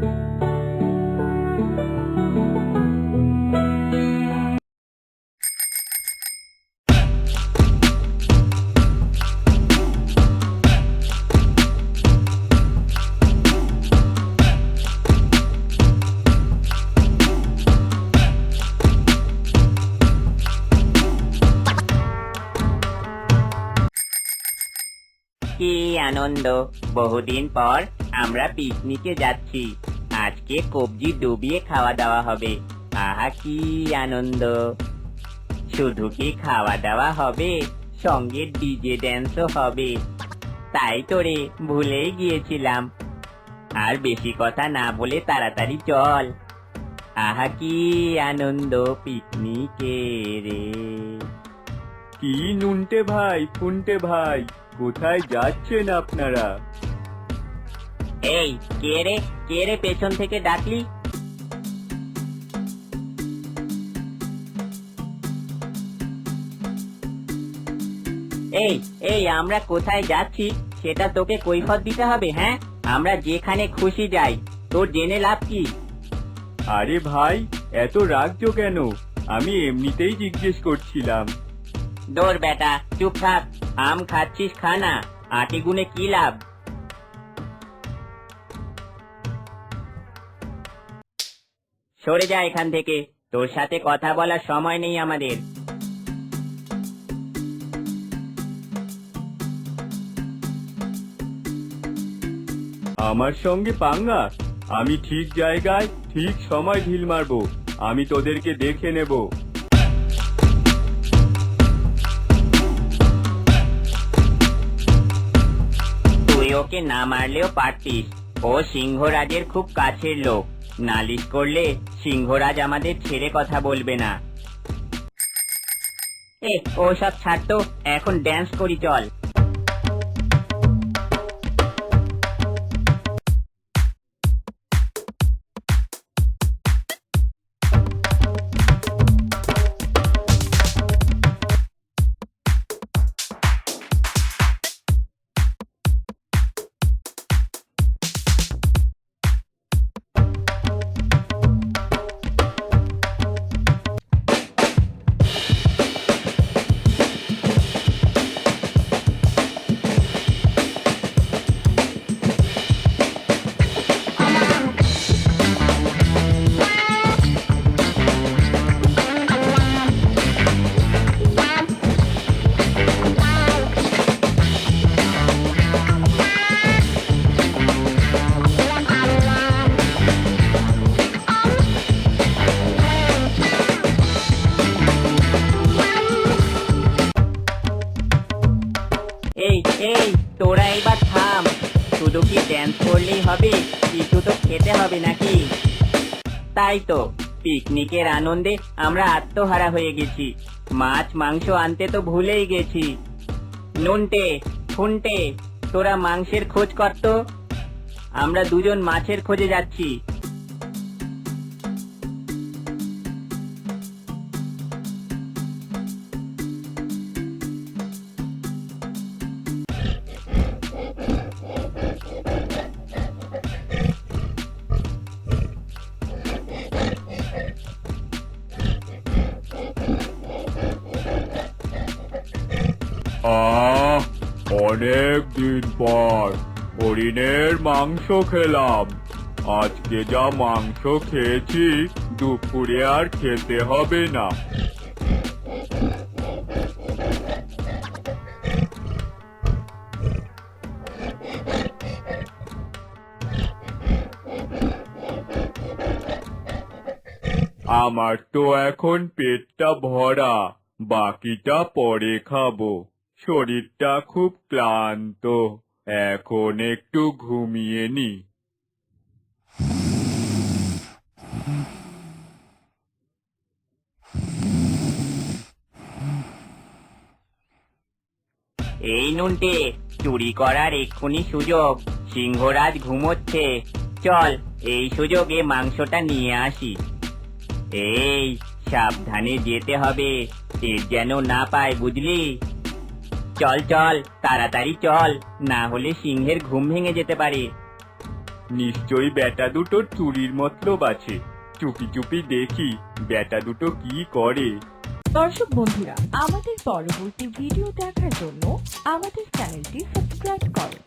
কি আনন্দ বহুদিন পর আমরা পিকনিকে যাচ্ছি। আজকে কবজি ডুবিয়ে খাওয়া দাওয়া হবে। আহা, কি আনন্দ। শুধু কি খাওয়া দাওয়া হবে, সঙ্গে ডিজে ড্যান্সও হবে। তাই তো রে, ভুলেই গিয়েছিলাম। আর বেশি কথা না বলে তাড়াতাড়ি চল। আহা, কি আনন্দ পিকনিকে রে। কি নুনটে ভাই, ফুনটে ভাই, কোথায় যাচ্ছেন আপনারা? এই কে রে? কে রে পেছন থেকে ডাকলি? এই এই আমরা কোথায় যাচ্ছি? সেটা তোকে কৈফত দিতে হবে হ্যাঁ? আমরা যেখানে খুশি যাই। তোর জেনে লাভ কি? আরে ভাই এত রাগছো কেন? আমি এমনিতেই জিজ্ঞেস করছিলাম। দৌড় বেটা চুপ থাক। আম খাচ্ছিস খানা আটি গুনে কি লাভ? সরে যা এখান থেকে। তোর সাথে কথা বলার সময় নেই আমাদের। আমার সঙ্গে পাঙ্গা আমি ঠিক জায়গায় ঠিক সময় ঢিল মারবো। আমি তোদেরকে দেখে নেব। তুই ওকে না মারলেও পারতিস। ও সিংহরাজের খুব কাছের লোক। নালিশ করলে সিংহরাজ আমাদের ছেড়ে কথা বলবে না। এ ও সব ছাড়তো এখন ড্যান্স করি, চল। শুধু কি ড্যান্স করলেই হবে কিছু তো খেতে হবে নাকি? তাই তো, পিকনিকের আনন্দে আমরা আত্মহারা হয়ে গেছি। মাছ, মাংস আনতে তো ভুলেই গেছি। নুনটে ফুনটে তোরা মাংসের খোঁজ করত আমরা দুজন মাছের খোঁজে যাচ্ছি। অনেক দিন পর হরিণের মাংস খেলাম। আজকে যা মাংস খেয়েছি, দুপুরে আর খেতে হবে না। আমার তো এখন পেটটা ভরা, বাকিটা পরে খাব। শরীরটা খুব ক্লান্ত। এখন একটু ঘুমিয়ে নি। এই নুনটে, চুরি করার এক্ষুনি সুযোগ। সিংহরাজ ঘুমোচ্ছে। চল, এই সুযোগে মাংসটা নিয়ে আসি। এই, সাবধানে যেতে হবে। টের যেন না পায়, বুঝলি? চল চল তাড়াতাড়ি চল না হলে সিংহের ঘুম ভেঙে যেতে পারে। নিশ্চয়ই বেটা দুটো চুরির মতলব আছে। চুপি চুপি দেখি বেটা দুটো কি করে। দর্শক বন্ধুরা আমাদের পরবর্তী ভিডিও দেখার জন্য আমাদের চ্যানেলটি সাবস্ক্রাইব করুন